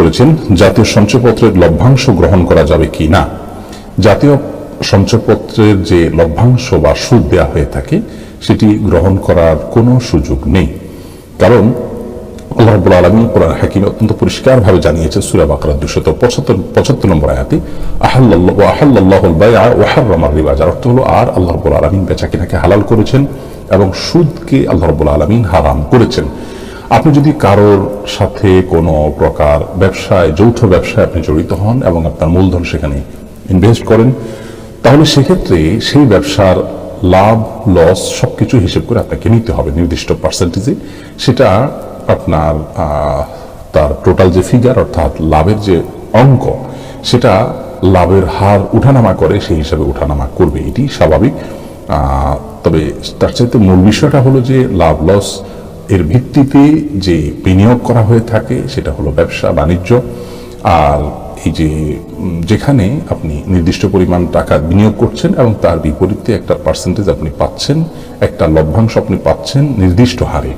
করেছেন, জাতীয় সঞ্চয়পত্রের লভ্যাংশ গ্রহণ করা যাবে কি না? জাতীয় সঞ্চয়পত্রের যে লভ্যাংশ বা সুদ দেওয়া হয়ে থাকে, সেটি গ্রহণ করার কোনো সুযোগ নেই। কারণ, আল্লাহ রাব্বুল আলামিন কোরআন হাকিমে অত্যন্ত পরিষ্কারভাবে জানিয়েছেন, সূরা বাকরা 275 75 নম্বর আয়াতে বাই'a ওয়া রিবা যার অর্থ হলো, আর আল্লাহ রাব্বুল আলামিন বেচাকেনাকে হালাল করেছেন এবং সুদকে আল্লাহ রাব্বুল আলামিন হারাম করেছেন। আপনি যদি কারোর সাথে কোনো প্রকার ব্যবসায়, যৌথ ব্যবসায় আপনি জড়িত হন এবং আপনার মূলধন সেখানে ইনভেস্ট করেন, তাহলে সেক্ষেত্রে সেই ব্যবসার লাভ লস সবকিছু হিসেব করে আপনাকে নিতে হবে নির্দিষ্ট পার্সেন্টেজে সেটা আপনার তার টোটাল যে ফিগার অর্থাৎ লাভের যে অঙ্ক, সেটা লাভের হার উঠানামা করে, সেই হিসাবে উঠানামা করবে। এটি স্বাভাবিক। তবে তার চাইতে মূল বিষয়টা হলো যে লাভ লস এর ভিত্তিতে যে বিনিয়োগ করা হয়ে থাকে, সেটা হলো ব্যবসা, বাণিজ্য। আর এই যে যেখানে আপনি নির্দিষ্ট পরিমাণ টাকা বিনিয়োগ করছেন এবং তার বিপরীতে একটা পার্সেন্টেজ আপনি পাচ্ছেন, একটা লভ্যাংশ আপনি পাচ্ছেন নির্দিষ্ট হারে।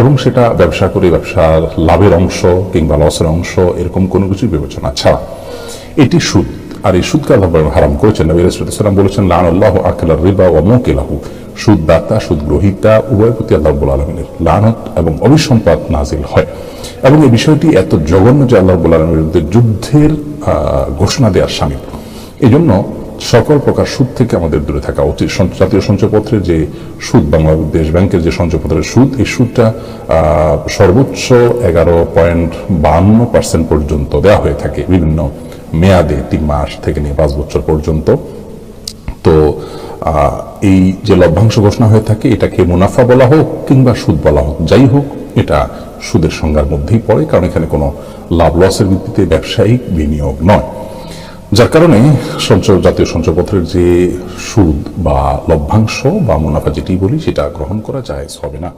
এবং সেটা ব্যবসা করে ব্যবসার লাভের অংশ কিংবা লসের অংশ, এরকম কোনো কিছু বিবেচনা ছাড়া। এটি সুদ। আর এই সুদকে আল্লাহ হারাম করেছেন। বলেছেন লান আল্লাহ আকিলার রিবা ও মুকিলাহু সুদ দাতা সুদ গ্রহীতা উভয় প্রতি আল্লাহ রাব্বুল আলামিনের লানত এবং অভিসম্পাদ নাজিল হয়। এবং এই বিষয়টি এত জঘন্য যে আল্লাহ রাব্বুল আলামিনের বিরুদ্ধে যুদ্ধের ঘোষণা দেওয়ার সামিল। এই জন্য সকল প্রকার সুদ থেকে আমাদের দূরে থাকা উচিত। জাতীয় সঞ্চয়পত্রের যে সুদ বাংলাদেশ ব্যাংকের যে সঞ্চয়পত্রের সুদ, এই সুদটা সর্বোচ্চ এগারো পয়েন্ট বান্ন পার্সেন্ট পর্যন্ত দেওয়া হয়ে থাকে বিভিন্ন মেয়াদে তিন মাস থেকে নিয়ে পাঁচ বছর পর্যন্ত। তো এই যে লভ্যাংশ ঘোষণা হয়ে থাকে, এটাকে মুনাফা বলা হোক কিংবা সুদ বলা হোক, যাই হোক, এটা সুদের সংজ্ঞার মধ্যেই পড়ে, কারণ এখানে কোনো লাভ লসের ভিত্তিতে ব্যবসায়িক বিনিয়োগ নয়। যার কারণে সঞ্চয়, জাতীয় সঞ্চয়পত্রের যে সুদ বা লভ্যাংশ বা মুনাফা যেটি বলি, সেটা গ্রহণ করা যায় হবে না।